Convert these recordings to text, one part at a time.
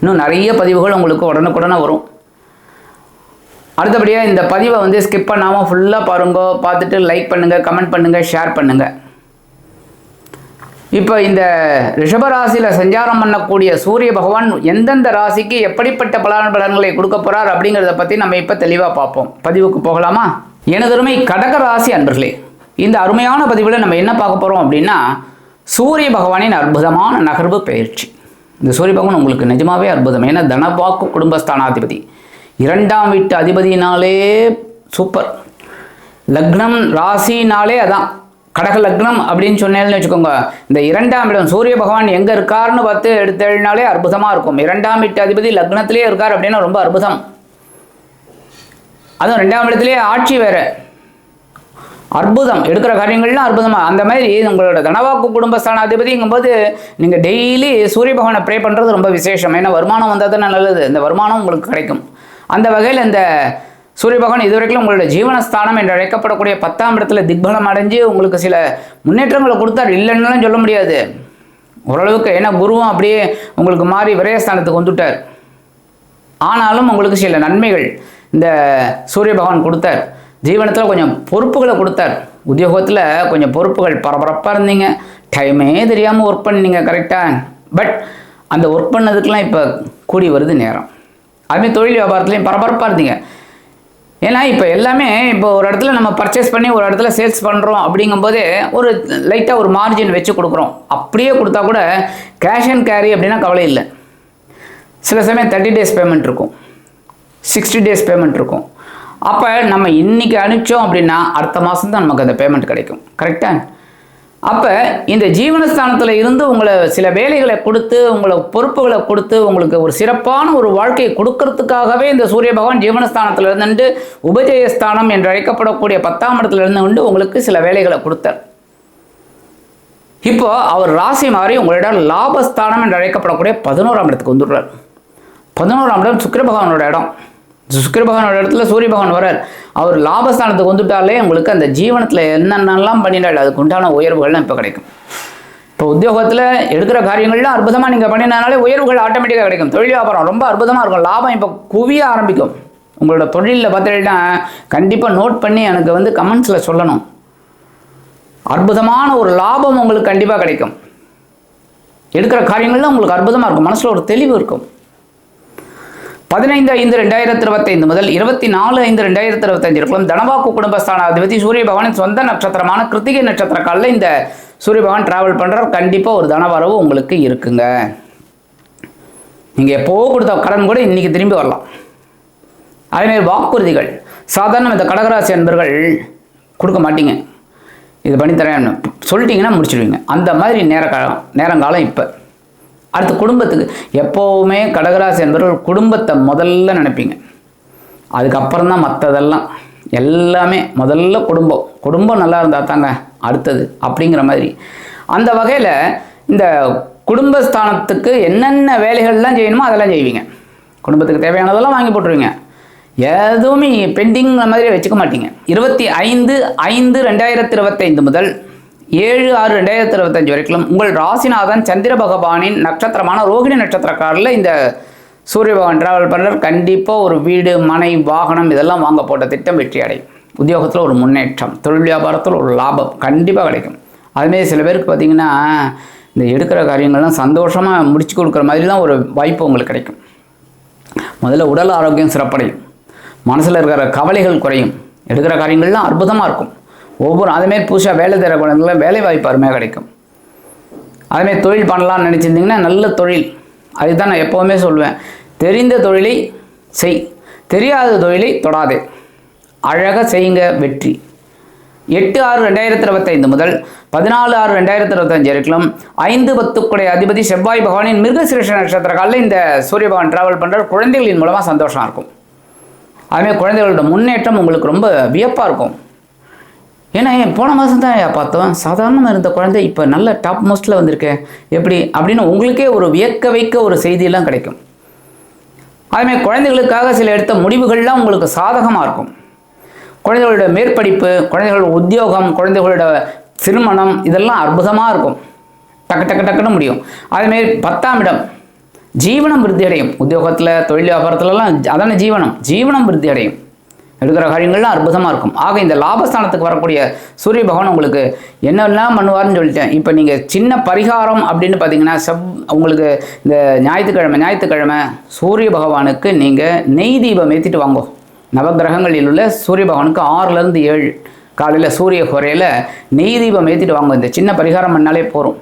இன்னும் நிறைய பதிவுகள் உங்களுக்கு உடனுக்குடனே வரும். அடுத்தபடியாக இந்த பதிவை வந்து ஸ்கிப் பண்ணாமல் ஃபுல்லாக பாருங்க பார்த்துட்டு லைக் பண்ணுங்கள் கமெண்ட் பண்ணுங்கள் ஷேர் பண்ணுங்கள் இப்போ இந்த ரிஷபராசியில் சஞ்சாரம் பண்ணக்கூடிய சூரிய பகவான் எந்தெந்த ராசிக்கு எப்படிப்பட்ட பலன் பலன்களை கொடுக்க போகிறார் அப்படிங்கிறத பற்றி நம்ம இப்போ தெளிவாக பார்ப்போம். பதிவுக்கு போகலாமா? எனதருமை கடக ராசி அன்பர்களே இந்த அருமையான பதிவில் நம்ம என்ன பார்க்க போகிறோம் அப்படின்னா சூரிய பகவானின் அற்புதமான நகர்வு பயிற்சி. இந்த சூரிய பகவான் உங்களுக்கு நிஜமாவே அற்புதம். ஏன்னா தனபாக்கு குடும்பஸ்தானாதிபதி. இரண்டாம் வீட்டு அதிபதினாலே சூப்பர் லக்னம் ராசினாலே அதான். கடக லக்னம் அப்படின்னு சொன்னேன்னு வச்சுக்கோங்க. இந்த இரண்டாம் இடம் சூரிய பகவான் எங்கே இருக்காருன்னு பார்த்து எடுத்தேழினாலே அற்புதமாக இருக்கும். இரண்டாம் வீட்டு அதிபதி லக்னத்திலே இருக்கார் அப்படின்னா ரொம்ப அற்புதம். அதுவும் ரெண்டாம் இடத்துலேயே ஆட்சி வேறு. அற்புதம். எடுக்கிற காரியங்கள்லாம் அற்புதமாக அந்த மாதிரி உங்களோட தனவாக்கு குடும்பஸ்தானாதிபதிங்கும்போது நீங்கள் டெய்லி சூரிய பகவானை ப்ரே பண்ணுறது ரொம்ப விசேஷம். ஏன்னா வருமானம் வந்தால் தானே நல்லது. இந்த வருமானம் உங்களுக்கு கிடைக்கும். அந்த வகையில் இந்த சூரிய பகவான் இதுவரைக்கும் உங்களோட ஜீவனஸ்தானம் என்று அழைக்கப்படக்கூடிய பத்தாம் இடத்துல திக்பலம் அடைஞ்சு உங்களுக்கு சில முன்னேற்றங்களை கொடுத்தார். இல்லைன்னாலும் சொல்ல முடியாது. ஓரளவுக்கு ஏன்னா குருவும் அப்படியே உங்களுக்கு மாறி விரயஸ்தானத்துக்கு வந்துட்டார். ஆனாலும் உங்களுக்கு சில நன்மைகள் இந்த சூரிய பகவான் கொடுத்தார். ஜீவனத்தில் கொஞ்சம் பொறுப்புகளை கொடுத்தார். உத்தியோகத்தில் கொஞ்சம் பொறுப்புகள் பரபரப்பாக இருந்தீங்க. டைமே தெரியாமல் ஒர்க் பண்ணீங்க கரெக்டாக பட் அந்த ஒர்க் பண்ணதுக்கெலாம் இப்போ கூடி வருது நேரம். அதுமாதிரி தொழில் வியாபாரத்துலேயும் பரபரப்பாக இருந்தீங்க. ஏன்னா இப்போ எல்லாமே இப்போ ஒரு இடத்துல நம்ம பர்ச்சேஸ் பண்ணி ஒரு இடத்துல சேல்ஸ் பண்ணுறோம் அப்படிங்கும்போது ஒரு லைட்டாக ஒரு மார்ஜின் வச்சு கொடுக்குறோம். அப்படியே கொடுத்தா கூட கேஷ் அண்ட் கேரி அப்படின்னா கவலை இல்லை. சில சமயம் தேர்ட்டி டேஸ் பேமெண்ட் இருக்கும். சிக்ஸ்டி டேஸ் பேமெண்ட் இருக்கும். அப்போ நம்ம இன்றைக்கி அனுப்பிச்சோம் அப்படின்னா அடுத்த மாதம் தான் நமக்கு அந்த பேமெண்ட் கிடைக்கும். கரெக்டாக அப்போ இந்த ஜீவனஸ்தானத்தில் இருந்து உங்களை சில வேலைகளை கொடுத்து உங்களை பொறுப்புகளை கொடுத்து உங்களுக்கு ஒரு சிறப்பான ஒரு வாழ்க்கையை கொடுக்கறதுக்காகவே இந்த சூரிய பகவான் ஜீவனஸ்தானத்தில் இருந்துட்டு உபஜயஸ்தானம் என்று அழைக்கப்படக்கூடிய பத்தாம் இடத்துல இருந்து உங்களுக்கு சில வேலைகளை கொடுத்தார். இப்போ அவர் ராசி மாறி உங்களிடம் லாபஸ்தானம் என்று அழைக்கப்படக்கூடிய பதினோராம் இடத்துக்கு வந்துடுறார். பதினோராம் இடம் சுக்கிர பகவானோட இடம். சுக்கிர பகவானோட இடத்துல சூரிய பகவான் வரார் அவர் லாபஸ்தானத்துக்கு வந்துட்டாலே உங்களுக்கு அந்த ஜீவனத்தில் என்னென்னலாம் பண்ணினால் அதுக்கு உண்டான உயர்வுகள்லாம் இப்போ கிடைக்கும். இப்போ உத்தியோகத்தில் எடுக்கிற காரியங்கள்லாம் அற்புதமாக நீங்கள் பண்ணினாலே உயர்வுகள் ஆட்டோமேட்டிக்காக கிடைக்கும். தொழில் வியாபாரம் ரொம்ப அற்புதமாக இருக்கும். லாபம் இப்போ குவிய ஆரம்பிக்கும். உங்களோட தொழிலில் பார்த்துட்டா கண்டிப்பாக நோட் பண்ணி எனக்கு வந்து கமெண்ட்ஸில் சொல்லணும். அற்புதமான ஒரு லாபம் உங்களுக்கு கண்டிப்பாக கிடைக்கும். எடுக்கிற காரியங்கள்லாம் உங்களுக்கு அற்புதமாக இருக்கும். மனசில் ஒரு தெளிவு இருக்கும். பதினைந்து ஐந்து ரெண்டாயிரத்தி இருபத்தைந்து முதல் இருபத்தி நாலு ஐந்து ரெண்டாயிரத்தி இருபத்தஞ்சு இருக்கும் தனவாக்கு குடும்பஸ்தான அதிபதி சூரிய பகவானின் சொந்த நட்சத்திரமான கிருத்திகை நட்சத்திர காலில் இந்த சூரிய பகவான் டிராவல் பண்ணுறார் கண்டிப்பாக ஒரு தனவரவு உங்களுக்கு இருக்குங்க. நீங்கள் எப்போ கொடுத்த கடன் கூட இன்றைக்கி திரும்பி வரலாம். அதேமாதிரி வாக்குறுதிகள். சாதாரண இந்த கடகராசி அன்பர்கள் கொடுக்க மாட்டீங்க. இது பண்ணித்தரேன் சொல்லிட்டீங்கன்னா முடிச்சிடுவீங்க. அந்த மாதிரி நேர காலம் நேரங்காலம் இப்போ. அடுத்து குடும்பத்துக்கு. எப்போவுமே கடகராசி என்பவர்கள் குடும்பத்தை முதல்ல நினைப்பீங்க. அதுக்கப்புறம் தான் மற்றதெல்லாம் எல்லாமே முதல்ல குடும்பம். குடும்பம் நல்லா இருந்தால் தாங்க அடுத்தது அப்படிங்கிற மாதிரி. அந்த வகையில் இந்த குடும்பஸ்தானத்துக்கு என்னென்ன வேலைகள்லாம் செய்யணுமோ அதெல்லாம் செய்வீங்க. குடும்பத்துக்கு தேவையானதெல்லாம் வாங்கி போட்டுருவீங்க. எதுவுமே பெண்டிங்கிற மாதிரி வச்சுக்க மாட்டீங்க. இருபத்தி ஐந்து ஐந்து ரெண்டாயிரத்தி இருபத்தைந்து முதல் ஏழு ஆறு ரெண்டாயிரத்தி இருபத்தஞ்சு வரைக்கும் உங்கள் ராசிநாதன் சந்திர பகவானின் நட்சத்திரமான ரோகிணி நட்சத்திரக்காரில் இந்த சூரிய பகவான் டிராவல் பண்ணுறார் கண்டிப்பாக ஒரு வீடு மனை வாகனம் இதெல்லாம் வாங்க போட்ட திட்டம் வெற்றி அடையும். உத்தியோகத்தில் ஒரு முன்னேற்றம் தொழில் வியாபாரத்தில் ஒரு லாபம் கண்டிப்பாக கிடைக்கும். அதுமாரி சில பேருக்கு பார்த்தீங்கன்னா இந்த எடுக்கிற காரியங்கள்லாம் சந்தோஷமாக முடிச்சு கொடுக்குற மாதிரி தான் ஒரு வாய்ப்பு உங்களுக்கு கிடைக்கும். முதல்ல உடல் ஆரோக்கியம் சிறப்படையும். மனசில் இருக்கிற கவலைகள் குறையும். எடுக்கிற காரியங்கள்லாம் அற்புதமாக இருக்கும். ஒவ்வொரு அதுமாரி புதுசாக வேலை தர குழந்தைங்கள வேலை வாய்ப்பு அருமையாக கிடைக்கும். அதுமாரி தொழில் பண்ணலாம்னு நினச்சிருந்தீங்கன்னா நல்ல தொழில். அதுதான் நான் எப்போவுமே சொல்லுவேன் தெரிந்த தொழிலை செய். தெரியாத தொழிலை தொடாதே. அழகாக செய்யுங்க வெற்றி. எட்டு ஆறு ரெண்டாயிரத்தி இருபத்தைந்து முதல் பதினாலு ஆறு ரெண்டாயிரத்தி இருபத்தஞ்சு வரைக்கும் ஐந்து பத்துக்குடைய அதிபதி செவ்வாய் பகவானின் மிருகசிரேஷ நட்சத்திர காலில் இந்த சூரிய பகவான் டிராவல் பண்ணுற குழந்தைகளின் மூலமாக சந்தோஷமாக இருக்கும். அதுமாதிரி குழந்தைகளோட முன்னேற்றம் உங்களுக்கு ரொம்ப வியப்பாக இருக்கும். ஏன்னா ஏன் போன மாதம் தான் பார்த்தோம். சாதாரணமாக இருந்த குழந்தை இப்போ நல்ல டாப் மோஸ்ட்டில் வந்திருக்கு. எப்படி? அப்படின்னு உங்களுக்கே ஒரு வியக்க வைக்க ஒரு செய்தியெல்லாம் கிடைக்கும். அதுமாதிரி குழந்தைகளுக்காக சில எடுத்த முடிவுகள்லாம் உங்களுக்கு சாதகமாக இருக்கும். குழந்தைகளோட மேற்படிப்பு குழந்தைகளோட உத்தியோகம் குழந்தைகளோட திருமணம் இதெல்லாம் அற்புதமாக இருக்கும். டக்கு டக்கு டக்குன்னு முடியும். அதேமாரி பத்தாம் இடம் ஜீவனம் விருத்தி அடையும். உத்தியோகத்தில் தொழில் வியாபாரத்துலலாம் அதான ஜீவனம்? ஜீவனம் விருத்தி அடையும். எடுக்கிற காரியங்கள்லாம் அற்புதமாக இருக்கும். ஆக இந்த லாபஸ்தானத்துக்கு வரக்கூடிய சூரிய பகவான் உங்களுக்கு என்னெல்லாம் பண்ணுவார்னு சொல்லிட்டேன். இப்போ நீங்கள் சின்ன பரிகாரம் அப்படின்னு பார்த்தீங்கன்னா செவ் உங்களுக்கு இந்த ஞாயிற்றுக்கிழமை ஞாயிற்றுக்கிழமை சூரிய பகவானுக்கு நீங்கள் நெய் தீபம் ஏற்றிட்டு வாங்கோ. நவகிரகங்களில் உள்ள சூரிய பகவானுக்கு ஆறுலேருந்து ஏழு காலையில் சூரிய குறையில் நெய் தீபம் ஏற்றிட்டு வாங்க. இந்த சின்ன பரிகாரம் பண்ணாலே போகும்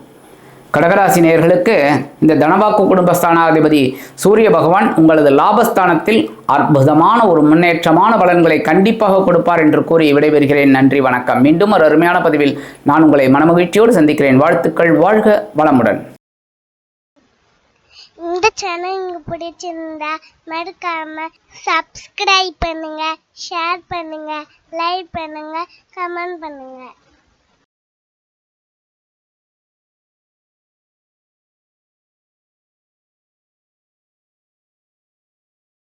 கடகராசி நேயர்களுக்கு இந்த தனவாக்கு குடும்பஸ்தானாதிபதி சூரிய பகவான் உங்களது லாபஸ்தானத்தில் அற்புதமான ஒரு முன்னேற்றமான பலன்களை கண்டிப்பாக கொடுப்பார் என்று கூறி விடைபெறுகிறேன். நன்றி வணக்கம். மீண்டும் ஒரு அருமையான பதிவில் நான் உங்களை மனமகிழ்ச்சியோடு சந்திக்கிறேன். வாழ்த்துக்கள் வாழ்க வளமுடன். இந்த சேனல் உங்களுக்கு பிடிச்சிருந்தா மறக்காம சப்ஸ்கிரைப் பண்ணுங்க ஷேர் பண்ணுங்க லைக் பண்ணுங்க கமெண்ட் பண்ணுங்க.